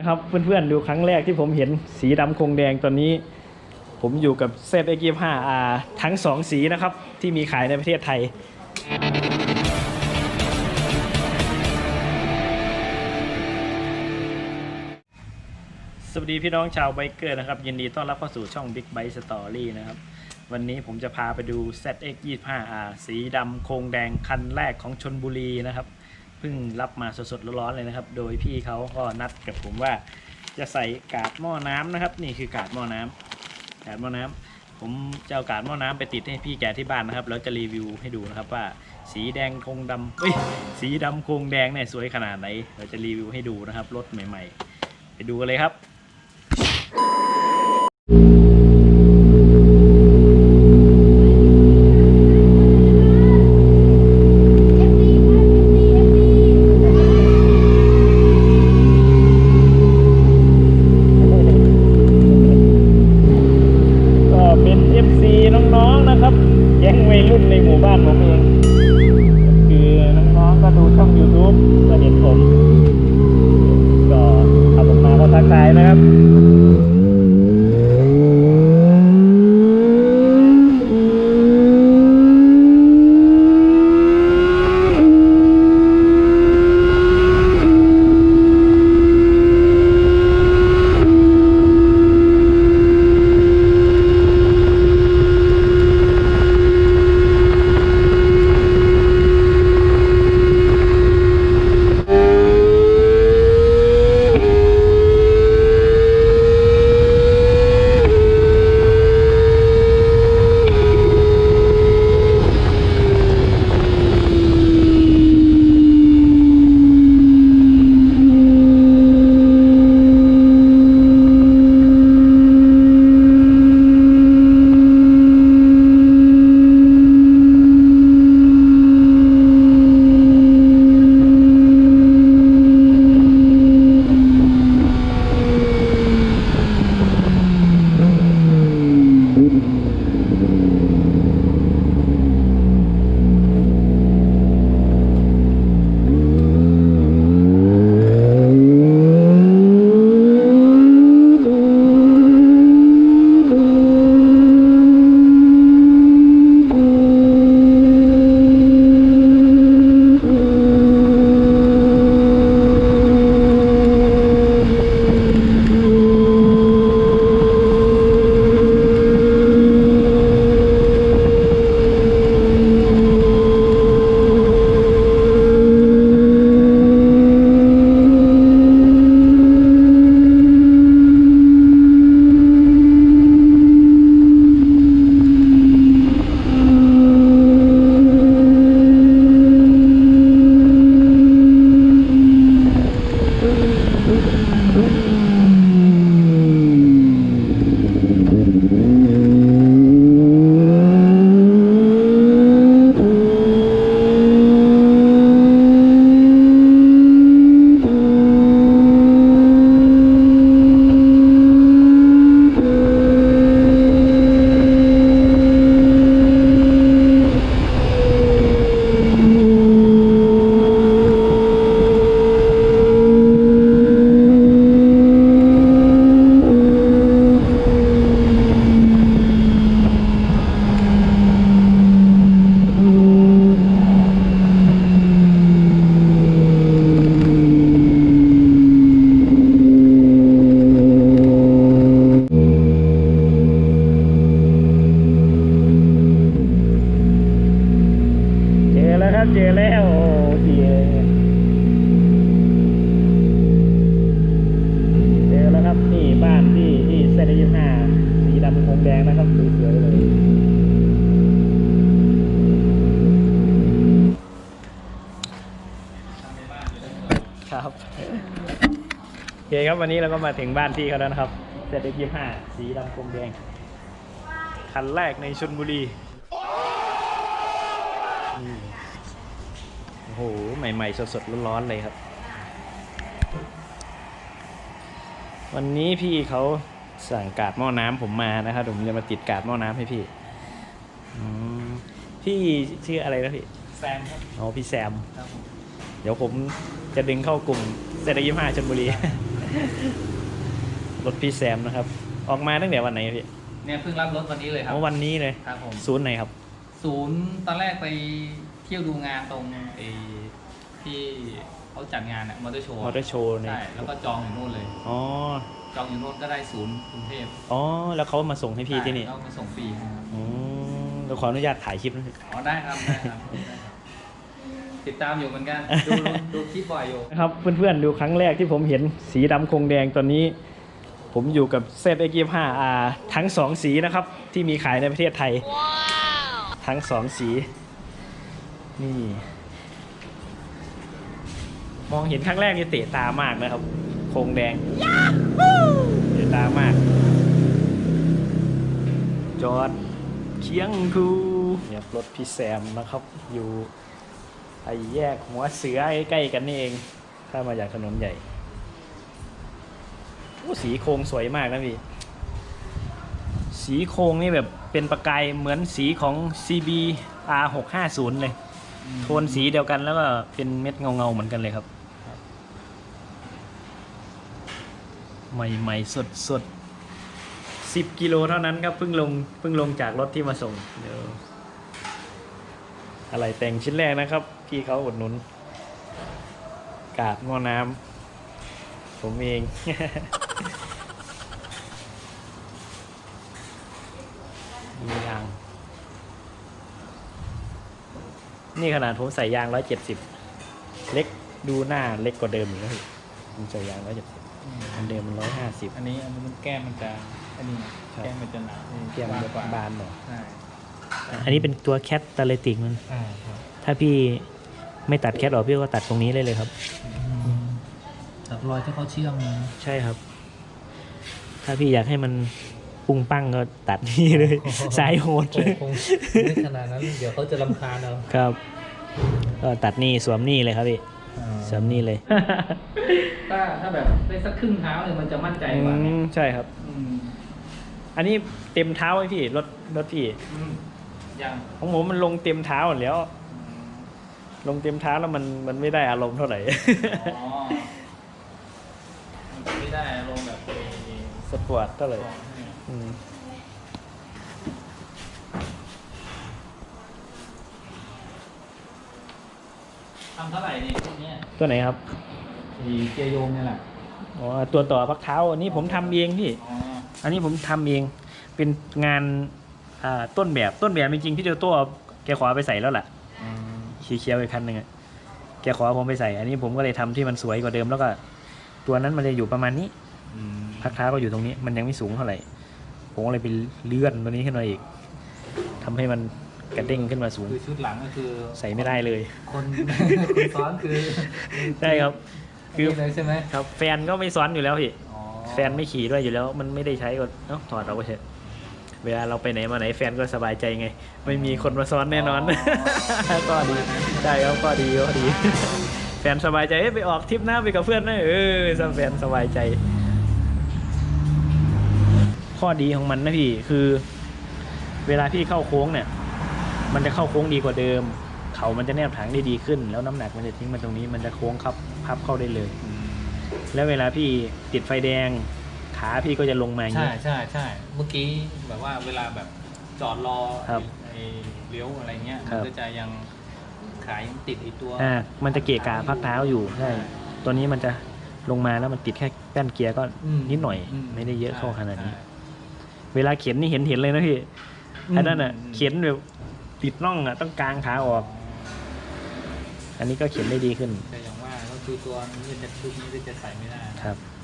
นะครับเพื่อนๆดูครั้งแรกที่ผมเห็นสีดำคงแดงตอนนี้ ผมอยู่กับ z x 2 5 r ทั้ง 2 สีนะครับ ที่มีขายในประเทศไทย สวัสดีพี่น้องชาวไบเกอร์นะครับ ยินดีต้อนรับเข้าสู่ช่อง Big Bike Story นะครับ วันนี้ผมจะพาไปดู ZX 25R สีดำโครงแดงคันแรกของชนบุรีนะครับ เพิ่งรับมาสดๆร้อนๆเลยนะครับ โดยพี่เขาก็นัดกับผมว่า จะใส่กาดหม้อน้ำนะครับ นี่คือกาดหม้อน้ำกาดหม้อน้ำผมจะเอากาดหม้อน้ำไปติดให้พี่แกที่บ้านนะครับแล้วจะรีวิวให้ดูนะครับว่าสีแดงโครงดำเอ้ยสีดำโครงแดงเนี่ยสวยขนาดไหนเราจะรีวิวให้ดูนะครับรถใหม่ ๆ ไปดูกันเลยครับก็ ดูช่อง YouTube ก็เห็นผม คครับวันนี้เราก็มาถึงบ้านพี่เขาแล้วนะครับเซนยี่ห้าสีดำคงแดง คันแรกในชนบุรีนี่โอ้โห ใหม่ๆ สดๆ ร้อนๆ เลยครับ วันนี้พี่เขาสั่งกาดหม้อน้ำผมมานะครับผมจะมาติดกาดหม้อน้ำให้พี่อืมพี่ชื่ออะไรนะพี่ แซมครับ อ๋อ พี่แซมครับผมเดี๋ยวผมจะดึงเข้ากลุ่มเซตยี่ห้าชนบุรี รถพี่แซมนะครับ ออกมาตั้งแต่วันไหนพี่เนี่ยเพิ่งรับรถวันนี้เลยครับอ๋อวันนี้เลยครับผมศูนย์ไหนครับ ศูนย์ตอนแรกไปเที่ยวดูงานตรงไอ้ที่เขาจัดงานอะมอเตอร์โชว์มอเตอร์โชว์เนี่ยใช่แล้วก็จองอยู่นู่นเลย อ๋อ จองอยู่นู่นก็ได้ศูนย์กรุงเทพอ๋อ แล้วเขามาส่งให้พี่ที่นี่ใช่แล้วมาส่งฟรีนะครับอืมเราขออนุญาตถ่ายคลิปนะพี่อ๋อได้ครับได้ครับได้ครับ ติดตามอยู่เหมือนกันดูดูดูคลิปบ่อยอยู่นะครับเพื่อนๆดูครั้งแรกที่ผมเห็นสีดำคงแดงตอนนี้ ผมอยู่กับ z x 2 5 r ทั้งสองสีนะครับ ที่มีขายในประเทศไทย ทั้งสองสี นี่ มองเห็นครั้งแรกนี่เตะตามากนะครับโครงแดงเตะตามาก จอดเคียงคูเนี่ยรถพี่แซมนะครับอยู่ ไอ้แยกหัวเสือใกล้ๆกันนี่เอง ถ้ามาจากถนนใหญ่โอ้สีโครงสวยมากนะพี่ สีโครงนี่แบบเป็นประกายเหมือนสีของ CB R 6 5 0 เลย โทนสีเดียวกันแล้วก็เป็นเม็ดเงาเงาๆเหมือนกันเลยครับ ใหม่ใหม่สดสดสิบกิโลเท่านั้นครับเพิ่งลงเพิ่งลงจากรถที่มาส่งเดี๋ยว อะไรแต่งชิ้นแรกนะครับ พี่เขาอุดหนุน กาดหม้อน้ำผมเอง มียาง นี่ขนาดผมใส่ยางร้อยเจ็ดสิบเล็กดูหน้าเล็กกว่าเดิมอีกนะพี่ผมใส่ยางร้อยเจ็ดสิบอันเดิมมันร้อยห้าสิบอันนี้อันนี้มันแก้มมันจะอันนี้นะครับแก้มมันจะหนาเกียร์มันจะกว่าบานหน่อยใช่ อันนี้เป็นตัวแคทตาเลติกมัน อ่าครับถ้าพี่ไม่ตัดแคทออกพี่ก็ตัดตรงนี้ได้เลยครับตัดรอยที่เขาเชื่อมนะใช่ครับ ถ้าพี่อยากให้มันปุ้งปั้งก็ตัดนี่เลย สายโหดคงคงไม่ขนาดนั้น เดี๋ยวเขาจะรำคาญเอาครับ ก็ตัดนี่สวมนี่เลยครับพี่สวมนี่เลย ถ้าถ้าแบบได้สักครึ่งเท้าเนี่ยมันจะมั่นใจกว่าอืมใช่ครับ อืมอันนี้เต็มเท้าไหมพี่รถรถพี่อืม ยังของผมมันลงเต็มเท้าหมดแล้ว ลงเต็มเท้าแล้วมันมันไม่ได้อารมณ์เท่าไหร่อ๋อมันไม่ได้ลงแบบไอ้สปอร์ตเท่าไหร่ของนี่อืมทำเท่าไหร่นี่พวกเนี้ยตัวไหนครับไอ้เกียร์โยงเนี่ยแหละอ๋อตัวต่อพักเท้าอันนี้ผมทำเองพี่อ๋ออันนี้ผมทำเอง เป็นงานอ่า ต้นแบบต้นแบบจริงๆพี่เดียวตัวเอาแกขอเอาไปใส่แล้วล่ะอืมเขียวๆอีกคันหนึ่งอะแกขอผมไปใส่ อันนี้ผมก็เลยทำที่มันสวยกว่าเดิมแล้วก็ ตัวนั้นมันจะอยู่ประมาณนี้อืมพักเท้าก็อยู่ตรงนี้ มันยังไม่สูงเท่าไหร่ผมก็เลยไปเลื่อนตัวนี้ขึ้นมาอีกทำให้มันกระเด้งขึ้นมาสูงคือชุดหลังก็คือ ใส่ไม่ได้เลย คนคนซ้อนคือใช่ครับ คือนี่เลยใช่ไหมครับ แฟนก็ไม่ซ้อนอยู่แล้วพี่อ๋อแฟนไม่ขี่ด้วยอยู่แล้ว มันไม่ได้ใช้ก็เอ้าถอดเอาไปเถอะ เวลาเราไปไหนมาไหนแฟนก็สบายใจไง ไม่มีคนมาซ้อนแน่นอน ก็ดีใช่ครับก็ดีก็ดี แฟนสบายใจเอ้ยไปออกทริปหน้าไปกับเพื่อนนะเออสแฟนสบายใจ ข้อดีของมันนะพี่คือ เวลาพี่เข้าโค้งเนี่ย มันจะเข้าโค้งดีกว่าเดิม เขามันจะแนบถังได้ดีขึ้น แล้วน้ำหนักมันจะทิ้งมาตรงนี้มันจะโค้งคับพับเข้าได้เลยอืมแล้วเวลาพี่ติดไฟแดง ขาพี่ก็จะลงมาอย่างใช่นี้ ใช่ใช่เมื่อกี้แบบว่าเวลาแบบจอดรอครับไอ้เลี้ยวอะไรเงี้ยครัมันบก็จะยังขายังติดไอีตัวอ่ามันจะเกะกะพักเท้าอยู่ใช่ตัวนี้มันจะลงมาแล้วมันติดแค่แป้นเกียร์ก็มนิดหน่อย มไม่ได้เยอะเข้าขนาดนี้ ใช่ เวลาเข็นนี่เห็นเห็นเลยนะพี่อืมอันนั้นอะอืมเข็นแบบติดน่องอะต้องกางขาออก อันนี้ก็เข็นได้ดีขึ้น แต่อย่างว่าก็คือตัวนี้จะชุดนี้ก็จะใส่ไม่ได้ ครับอ